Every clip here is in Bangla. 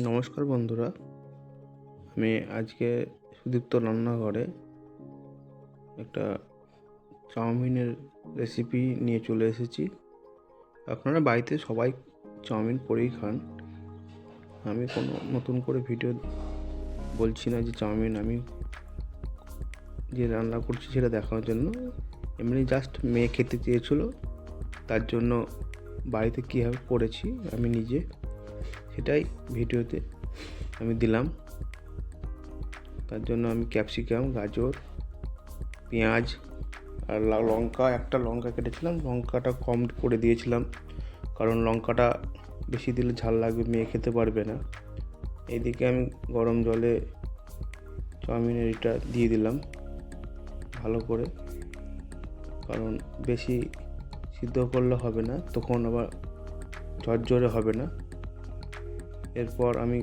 নমস্কার বন্ধুরা, আমি আজকে সুদীপ্ত রান্নাঘরে একটা চাউমিনের রেসিপি নিয়ে চলে এসেছি। আপনারা বাড়িতে সবাই চাউমিন করেই খান। আমি কোনো নতুন করে ভিডিও বলছি না যে চাউমিন আমি যে রান্না করছি সেটা দেখানোর জন্য। এমনি জাস্ট মেয়ে খেতে চেয়েছিলো, তার জন্য বাড়িতে কীভাবে করেছি আমি নিজে সেটাই ভিডিওতে আমি দিলাম। তার জন্য আমি ক্যাপসিকাম, গাজর, পেঁয়াজ আর লঙ্কা, একটা লঙ্কা কেটেছিলাম। লঙ্কাটা কম করে দিয়েছিলাম কারণ লঙ্কাটা বেশি দিলে ঝাল লাগবে, মেয়ে খেতে পারবে না। এদিকে আমি গরম জলে চাউমিনের এটা দিয়ে দিলাম ভালো করে। কারণ বেশি সিদ্ধ করলে হবে না, তখন আবার ঝরঝরে হবে না। এরপর আমি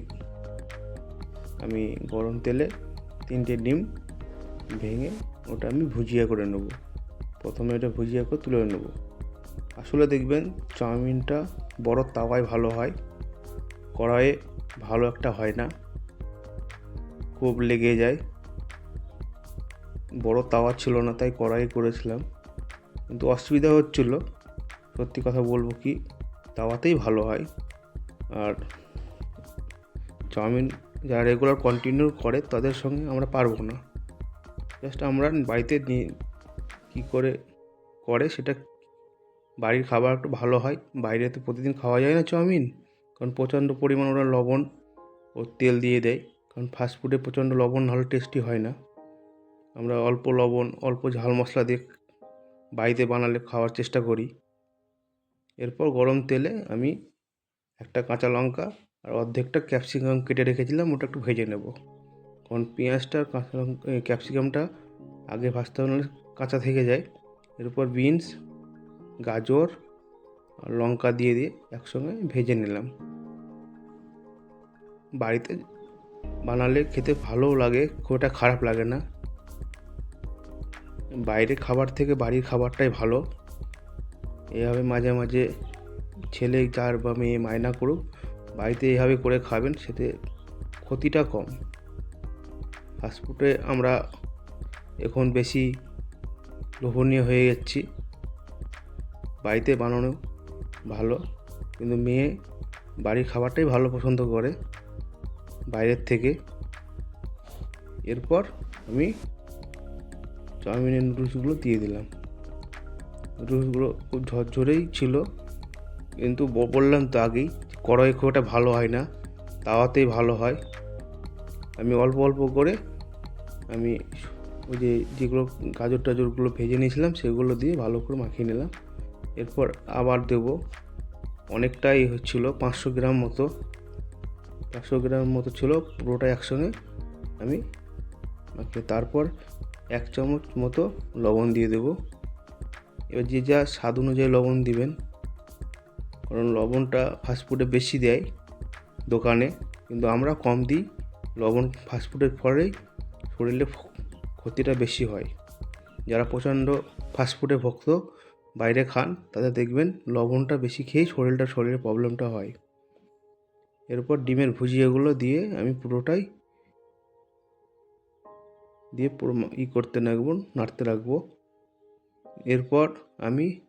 আমি গরম তেলে তিনটে ডিম ভেঙে ওটা আমি ভুজিয়া করে নেব। প্রথমে এটা ভুজিয়া করে তুলে নেব। আসলে দেখবেন চাউমিনটা বড় তাওয়ায় ভালো হয়, কড়াইয়ে ভালো একটা হয় না, খুব লেগে যায়। বড় তাওয়া ছিল না, তাই কড়াই করেছিলাম। কিন্তু অসুবিধা হচ্ছিল, সত্যি কথা বলব কি, তাওয়াতেই ভালো হয়। আর চাউমিন যারা রেগুলার কন্টিনিউ করে, তাদের সঙ্গে আমরা পারব না। জাস্ট আমরা বাড়িতে নিয়ে কী করে করে সেটা বাড়ির খাবার একটু ভালো হয়। বাইরে তো প্রতিদিন খাওয়া যায় না চাউমিন। কারণ প্রচণ্ড পরিমাণ ওরা লবণ ও তেল দিয়ে দেয়। কারণ ফাস্টফুডে প্রচণ্ড লবণ হলে টেস্টি হয় না। আমরা অল্প লবণ, অল্প ঝাল মশলা দিয়ে বাড়িতে বানালে খাওয়ার চেষ্টা করি। এরপর গরম তেলে আমি একটা কাঁচা লঙ্কা আর অর্ধেকটা ক্যাপসিকাম কেটে রেখেছিলাম, ওটা একটু ভেজে নেব। কারণ পেঁয়াজটা কাঁচা ক্যাপসিকামটা আগে ভাজতে হবে কাঁচা থেকে যায়। এরপর বিনস গাজর আর লঙ্কা দিয়ে দিয়ে একসঙ্গে ভেজে নিলাম। বাড়িতে বানালে খেতে ভালোও লাগে, খুব একটা খারাপ লাগে না। বাইরে খাবার থেকে বাড়ির খাবারটাই ভালো। এভাবে মাঝে মাঝে ছেলে যার বা মেয়ে মায়না করুক বাড়িতে এইভাবে করে খাবেন, সেতে ক্ষতিটা কম। ফাস্টফুডে আমরা এখন বেশি লোভনীয় হয়ে যাচ্ছি। বাড়িতে বানানো ভালো, কিন্তু মেয়ে বাড়ির খাবারটাই ভালো পছন্দ করে বাইরের থেকে। এরপর আমি চাউমিনের নুডলসগুলো দিয়ে দিলাম। নুডলসগুলো খুব ঝরঝরেই ছিল, কিন্তু বললাম তো আগেই কড়াই খুব একটা ভালো হয় না, তাওয়াতেই ভালো হয়। আমি অল্প অল্প করে আমি ওই যে যেগুলো গাজর টাজরগুলো ভেজে নিয়েছিলাম, সেগুলো দিয়ে ভালো করে মাখিয়ে নিলাম। এরপর আবার দেব। অনেকটাই হচ্ছিল পাঁচশো গ্রাম মতো, পাঁচশো গ্রাম মতো ছিল পুরোটা একসঙ্গে আমি মাখিয়ে, তারপর এক চামচ মতো লবণ দিয়ে দেবো। এবার যে যা স্বাদ অনুযায়ী লবণ দিবেন কারণ লবণটা ফাস্টফুডে বেশি দেয় দোকানে, কিন্তু আমরা কম দিই। লবণ ফাস্টফুডের ফলেই শরীরে ক্ষতিটা বেশি হয়। যারা প্রচণ্ড ফাস্টফুডে ভক্ত, বাইরে খান, তাদের দেখবেন লবণটা বেশি খেয়েই শরীরটা, শরীরে প্রবলেমটা হয়। এরপর ডিমের ভুজিয়াগুলো দিয়ে আমি পুরোটাই দিয়ে পুরো ই করতে রাখব নাড়তে রাখব এরপর আমি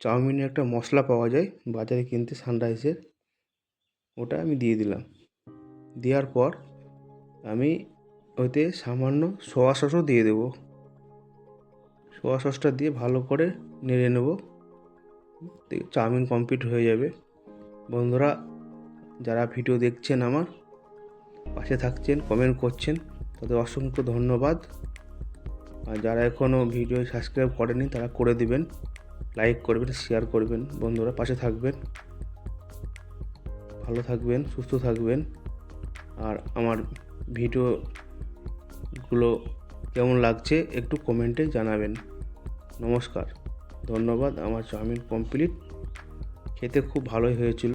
চাউমিনের একটা মশলা পাওয়া যায়, বাজারে কিনতে সানরাইজের ওটা আমি দিয়ে দিলাম। দেওয়ার পর আমি ওতে সামান্য সোয়া সসও দিয়ে দেবো। সোয়া সসটা দিয়ে ভালো করে নেড়ে নেব। চাউমিন কমপ্লিট হয়ে যাবে। বন্ধুরা, যারা ভিডিও দেখছেন আমার, পাশে থাকছেন কমেন্ট করছেন, তাদের অসংখ্য ধন্যবাদ। আর যারা এখনও ভিডিও সাবস্ক্রাইব করেনি তারা করে দিবেন। লাইক করবেন শেয়ার করবেন, বন্ধুরা পাশে থাকবেন। ভালো থাকবেন, সুস্থ থাকবেন। আর আমার ভিডিওগুলো কেমন লাগছে একটু কমেন্টে জানাবেন। নমস্কার, ধন্যবাদ, আমার চাউমিন কমপ্লিট খেতে খুব ভালোই হয়েছিল।